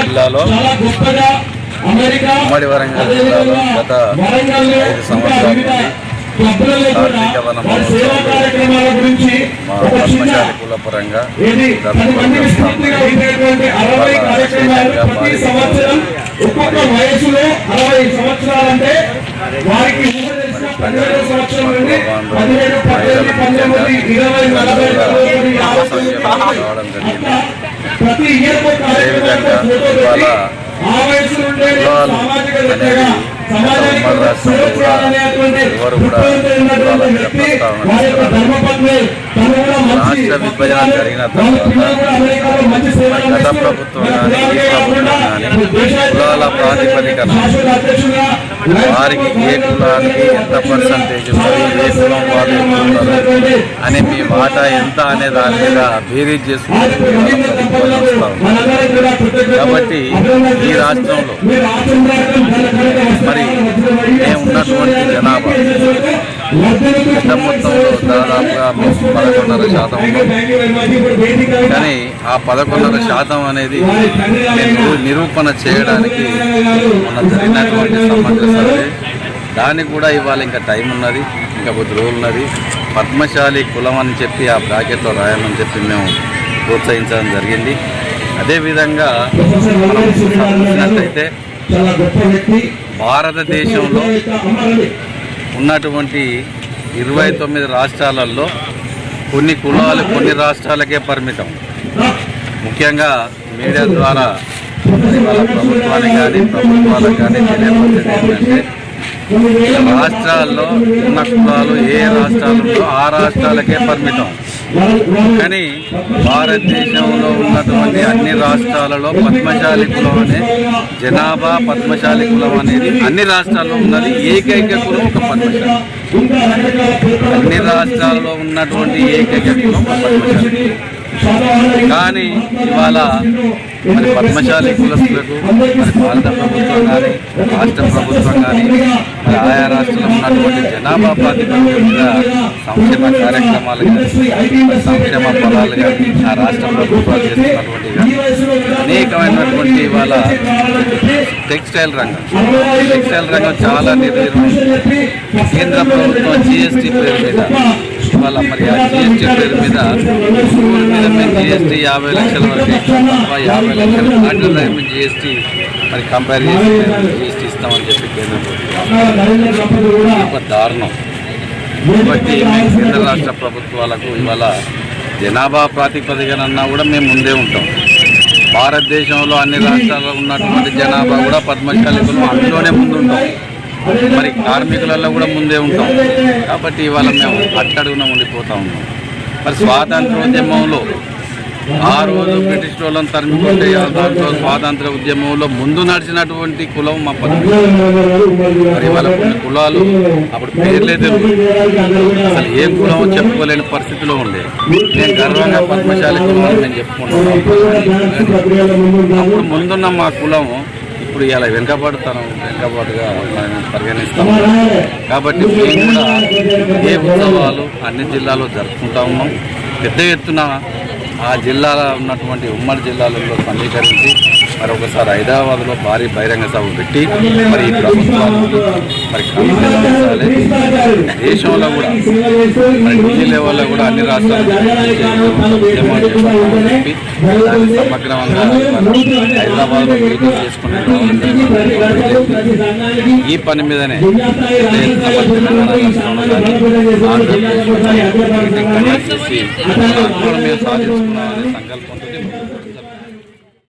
జిల్లాలో ఉమ్మడి వరంగల్ జిల్లాలో గత ఐదు సంవత్సరాల కార్తీక వన మా పద్మశాలి కుల పరంగా ఏది? సంవత్సరం నుండి పదిహేడు పద్దెనిమిది పంతొమ్మిది ఇరవై నలభై ప్రతి ఇయర్ ఆ వయసు నుండే సామాజిక రాష్ట్ర విభజన జరిగిన తర్వాత గత ప్రభుత్వం కానీ, ఈ ప్రభుత్వం కానీ కులాల ప్రాతిపదికన వారికి ఏ కులానికి ఎంత పర్సంటేజ్ ఉన్నది ఏ కులం వాళ్ళు ఎంత ఉన్నారు అని మీ వాటా ఎంత అనే దాని మీద బేరీజ్ చేసుకుంటూ కాబట్టి ఈ రాష్ట్రంలో మరి మేము ఉన్నటువంటి జనా మొత్తంలో దాదాపుగా పదకొండున్నర శాతం కానీ ఆ పదకొండున్నర శాతం అనేది నిరూపణ చేయడానికి మొన్న జరిగినటువంటి సమగ్ర సర్వే దానికి కూడా ఇవాళ ఇంకా టైం ఉన్నది ఇంకా కొద్ది రోజులు ఉన్నది. పద్మశాలి కులం అని చెప్పి ఆ బ్రాకెట్లో రాయాలని చెప్పి మేము ప్రోత్సహించడం జరిగింది. అదేవిధంగా మనం వ్యక్తి. భారతదేశంలో ఉన్నటువంటి ఇరవై తొమ్మిది రాష్ట్రాలలో కొన్ని కులాలు కొన్ని రాష్ట్రాలకే పరిమితం. ముఖ్యంగా మీడియా ద్వారా ఇవాళ ప్రభుత్వానికి కానీ ప్రభుత్వాలకు కానీ తెలియపరిచేది ఏంటంటే రాష్ట్రాల్లో ఉన్న కులాలు ఏ రాష్ట్రాలలో ఆ రాష్ట్రాలకే పరిమితం. కానీ భారతదేశంలో ఉన్నటువంటి అన్ని రాష్ట్రాలలో పద్మశాలి కులం అనే జనాభా పద్మశాలి కులం అనేది అన్ని రాష్ట్రాల్లో ఉన్నది. ఏకైక కులం ఒక పద్మశాలి. అన్ని రాష్ట్రాల్లో ఉన్నటువంటి ఏకైక కులం ఒక పద్మశాలి. కానీ ఇవాళ మరి పద్మశాలి కులస్తులకు మరి భారత ప్రభుత్వం కానీ రాష్ట్ర ప్రభుత్వం కానీ మరి ఆయా రాష్ట్రంలో ఉన్నటువంటి జనాభా ప్రాతిపదికగా సంక్షేమ కార్యక్రమాలు కానీ సంక్షేమ ఫలాలు కానీ ఆ రాష్ట్ర ప్రభుత్వాలు చేస్తున్నటువంటి అనేకమైనటువంటి ఇవాళ టెక్స్టైల్ రంగం. టెక్స్టైల్ రంగం చాలా నిర్వీర్యం. కేంద్ర ప్రభుత్వం జిఎస్టీ పేరు మీద ఇవాళ మరి ఆ జిఎస్టీ పేరు మీద ఊరి మీద మేము జిఎస్టీ యాభై లక్షల వరకు యాభై లక్షల దాంట్లో మేము జిఎస్టీ మరి కంపేర్ చేసి జిఎస్టీ ఇస్తామని చెప్పి కేంద్ర ప్రభుత్వం. ఒక దారుణం. కాబట్టి కేంద్ర రాష్ట్ర ప్రభుత్వాలకు ఇవాళ జనాభా ప్రాతిపదికనన్నా కూడా మేము ముందే ఉంటాం. భారతదేశంలో అన్ని రాష్ట్రాల్లో ఉన్నటువంటి జనాభా కూడా పద్మశాలికులు అందులోనే ముందుంటాం. మరి కార్మికులలో కూడా ముందే ఉంటాం. కాబట్టి ఇవాళ మేము అట్టడుగున ఉండిపోతా ఉన్నాం. మరి స్వాతంత్రోద్యమంలో ఆ రోజు బ్రిటిష్ వాళ్ళని తరిమికొట్టే దాంట్లో స్వాతంత్ర ఉద్యమంలో ముందు నడిచినటువంటి కులం మా పద్మ మరి వాళ్ళ కొన్ని కులాలు అప్పుడు పేర్లే తెలుగు అసలు ఏ కులమో చెప్పుకోలేని పరిస్థితిలో ఉండే. నేను గర్వంగా పద్మశాలి కులం నేను చెప్పుకుంటున్నాను. అప్పుడు ముందున్న మా కులం ఇప్పుడు ఇలా వెనుకబడతాను వెనుకబాటుగా పరిగణిస్తాము కాబట్టి మేము కూడా ఏ ఉత్సవాలు అన్ని జిల్లాలో జరుపుకుంటా ఉన్నాం. పెద్ద ఎత్తున ఆ జిల్లాలో ఉన్నటువంటి ఉమ్మడి జిల్లాలలో సమీకరించి మరి ఒకసారి హైదరాబాద్లో భారీ బహిరంగ సభ పెట్టి మరి ఈ ప్రభుత్వానికి మరి పెట్టాలి దేశంలో కూడా ఢిల్లీ లెవెల్లో కూడా అన్ని రాష్ట్రాలు సమగ్రంగా హైదరాబాద్లో మీటింగ్ ఈ పని మీదనే పెద్ద మీద సాధించుకున్నామనే సంకల్పంతో